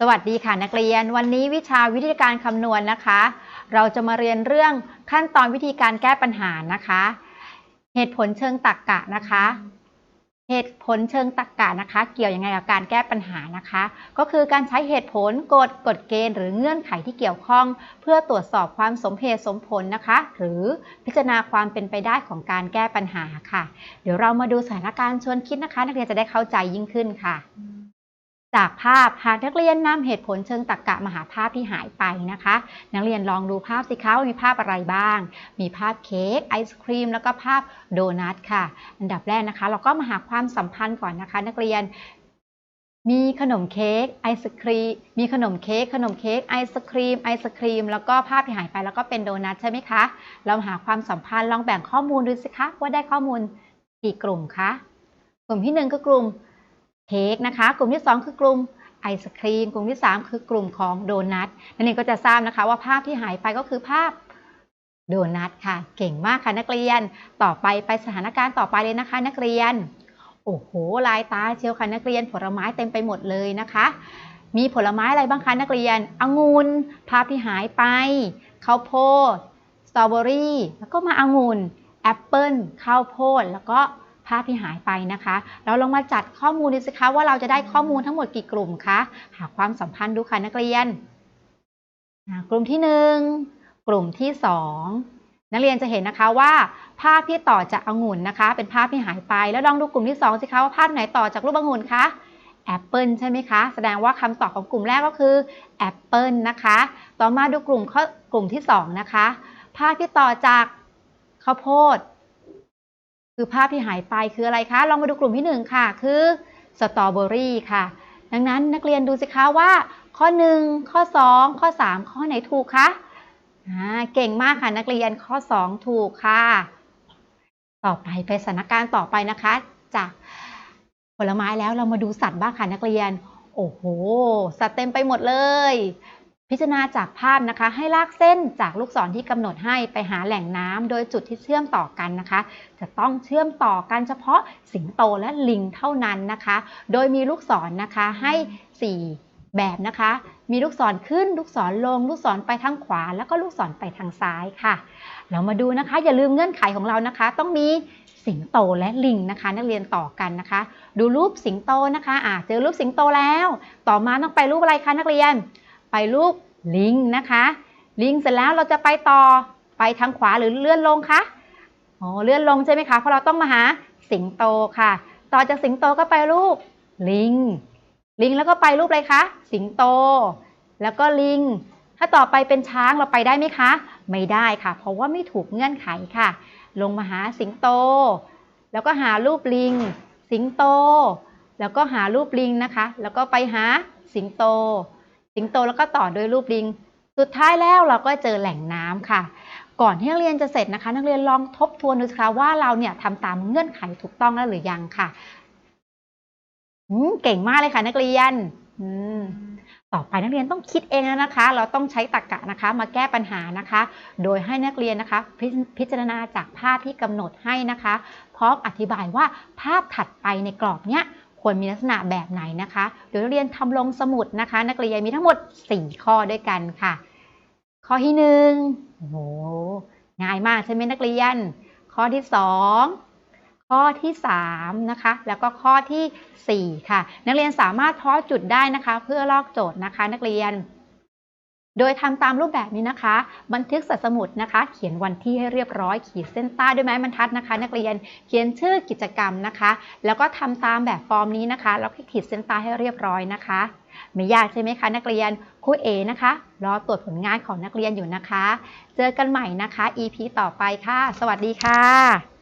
สวัสดีค่ะนักเรียน วันนี้วิชาวิธีการคำนวณนะคะ เราจะมาเรียนเรื่องขั้นตอนวิธีการแก้ปัญหานะคะ เหตุผลเชิงตรรกกะนะคะ เหตุผลเชิงตรรกกะนะคะ เกี่ยวยังไงกับการแก้ปัญหานะคะ ก็คือการใช้เหตุผลกฎกฎเกณฑ์ หรือเงื่อนไขที่เกี่ยวข้อง เพื่อตรวจสอบความสมเหตุสมผลนะคะ หรือพิจารณาความเป็นไปได้ของการแก้ปัญหาค่ะ เดี๋ยวเรามาดูสถานการณ์ชวนคิดนะคะ นักเรียนจะได้เข้าใจยิ่งขึ้นค่ะ จากภาพหากนักเรียนนำเหตุผลเชิงตรรกะมหาภาพที่หายไปนะคะ นักเรียนลองดูภาพสิคะว่ามีภาพอะไรบ้าง มีภาพเค้กไอศครีมแล้วก็ภาพโดนัทค่ะ อันดับแรกนะคะ เราก็มาหาความสัมพันธ์ก่อนนะคะ นักเรียนมีขนมเค้กไอศครีม มีขนมเค้กขนมเค้กไอศครีมไอศครีม แล้วก็ภาพที่หายไปแล้วก็เป็นโดนัทใช่ไหมคะ เราหาความสัมพันธ์ลองแบ่งข้อมูลดูสิคะว่าได้ข้อมูลกี่กลุ่มคะกลุ่มที่หนึ่งคือกลุ่ม เค้กนะคะ กลุ่มที่สองคือกลุ่มไอศครีม กลุ่มที่ 3 คือกลุ่มของโดนัทนั่นเองก็จะทราบนะคะว่าภาพที่หายไปก็คือภาพโดนัทค่ะ เก่งมากค่ะนักเรียน ต่อไปไปสถานการณ์ต่อไปเลยนะคะ นักเรียน โอ้โห ลายตาเชียวค่ะนักเรียนผลไม้เต็มไปหมดเลยนะคะ มีผลไม้อะไรบ้างคะนักเรียน องุ่น ภาพที่หายไป ข้าวโพด สตรอเบอรี่ แล้วก็มาองุ่น แอปเปิลข้าวโพด แล้วก็ ภาพที่หายไปนะคะ เราลองมาจัดข้อมูลดูสิคะว่าเราจะได้ข้อมูลทั้งหมดกี่กลุ่มคะหาความสัมพันธ์ดูค่ะนักเรียน กลุ่มที่ 1 กลุ่มที่ 2 นักเรียนจะเห็นนะคะว่า ภาพที่ต่อจากองุ่นนะคะ เป็นภาพที่หายไป แล้วลองดูกลุ่มที่ 2 สิคะว่าภาพไหนต่อจากรูปองุ่นคะแอปเปิลใช่ไหมคะ แสดงว่าคำตอบของกลุ่มแรกก็คือแอปเปิลนะคะ ต่อมาดูกลุ่มข้อกลุ่มที่ 2 นะคะ ภาพที่ต่อจากข้าวโพด คือภาพที่หายไปคืออะไรคะ ลองมาดูกลุ่มที่ 1 ค่ะ คือสตรอเบอรี่ค่ะ ดังนั้นนักเรียนดูสิคะว่า ข้อ 1 ข้อ 2 ข้อ 3 ข้อไหนถูกคะอ่าเก่งมากค่ะนักเรียนข้อ 2 ถูกค่ะ ต่อไปไปสถานการณ์ต่อไปนะคะ จากผลไม้แล้วเรามาดูสัตว์บ้างค่ะนักเรียน โอ้โห สัตว์เต็มไปหมดเลย พิจารณาจากภาพนะคะ ให้ลากเส้นจากลูกศรที่กำหนดให้ไปหาแหล่งน้ำโดยจุดที่เชื่อมต่อกันนะคะ จะต้องเชื่อมต่อกันเฉพาะสิงโตและลิงเท่านั้นนะคะ โดยมีลูกศรนะคะให้ 4 แบบนะคะ มีลูกศรขึ้น ลูกศรลง ลูกศรไปทางขวา แล้วก็ลูกศรไปทางซ้ายค่ะ เรามาดูนะคะ อย่าลืมเงื่อนไขของเรานะคะ ต้องมีสิงโตและลิงนะคะ นักเรียนต่อกันนะคะ ดูรูปสิงโตนะคะอ่าเจอรูปสิงโตแล้ว ต่อมาต้องไปรูปอะไรคะนักเรียน ไปรูปลิงนะคะ ลิงเสร็จแล้วเราจะไปต่อไปทางขวาหรือเลื่อนลงคะอ๋อเลื่อนลงใช่ไหมคะเพราะเราต้องมาหาสิงโตค่ะ ต่อจากสิงโตก็ไปรูปลิง ลิงแล้วก็ไปรูปอะไรคะสิงโต แล้วก็ลิง ถ้าต่อไปเป็นช้างเราไปได้ไหมคะ ไม่ได้ค่ะ เพราะว่าไม่ถูกเงื่อนไขค่ะ ลงมาหาสิงโต แล้วก็หารูปลิง สิงโต แล้วก็หารูปลิงนะคะ แล้วก็ไปหาสิงโต สิงโตแล้วก็ต่อด้วยรูปลิง สุดท้ายแล้วเราก็เจอแหล่งน้ำค่ะ ก่อนที่นักเรียนจะเสร็จนะคะ นักเรียนลองทบทวนดูสิคะว่าเราเนี่ยทำตามเงื่อนไขถูกต้องแล้วหรือยังค่ะอืเก่งมากเลยค่ะ นักเรียนอืต่อไปนักเรียนต้องคิดเองแล้วนะคะ เราต้องใช้ตรรกะนะคะ มาแก้ปัญหานะคะ โดยให้นักเรียนนะคะพพิจารณาจากภาพที่กำหนดให้นะคะ พร้อมอธิบายว่าภาพถัดไปในกรอบเนี้ย ควรมีลักษณะแบบไหนนะคะ เดี๋ยวนักเรียนทำลงสมุดนะคะ นักเรียนมีทั้งหมด 4 ข้อด้วยกันค่ะ ข้อที่หนึ่งโอ้โหง่ายมากใช่ไหมนักเรียน ข้อที่ 2 ข้อที่3นะคะ แล้วก็ข้อทีสี่4 ค่ะ นักเรียนสามารถเพาะจุดได้นะคะ เพื่อลอกโจทย์นะคะ นักเรียน โดยทำตามรูปแบบนี้นะคะ บันทึกใส่สมุดนะคะ เขียนวันที่ให้เรียบร้อย ขีดเส้นใต้ด้วยไม้บรรทัดนะคะ นักเรียนเขียนชื่อกิจกรรมนะคะ แล้วก็ทำตามแบบฟอร์มนี้นะคะแล้วก็ขีดเส้นใต้ให้เรียบร้อยนะคะไม่ยากใช่ไหมคะนักเรียนครูเอนะคะรอตรวจผลงานของนักเรียนอยู่นะคะ เจอกันใหม่นะคะ EP ต่อไปค่ะ สวัสดีค่ะ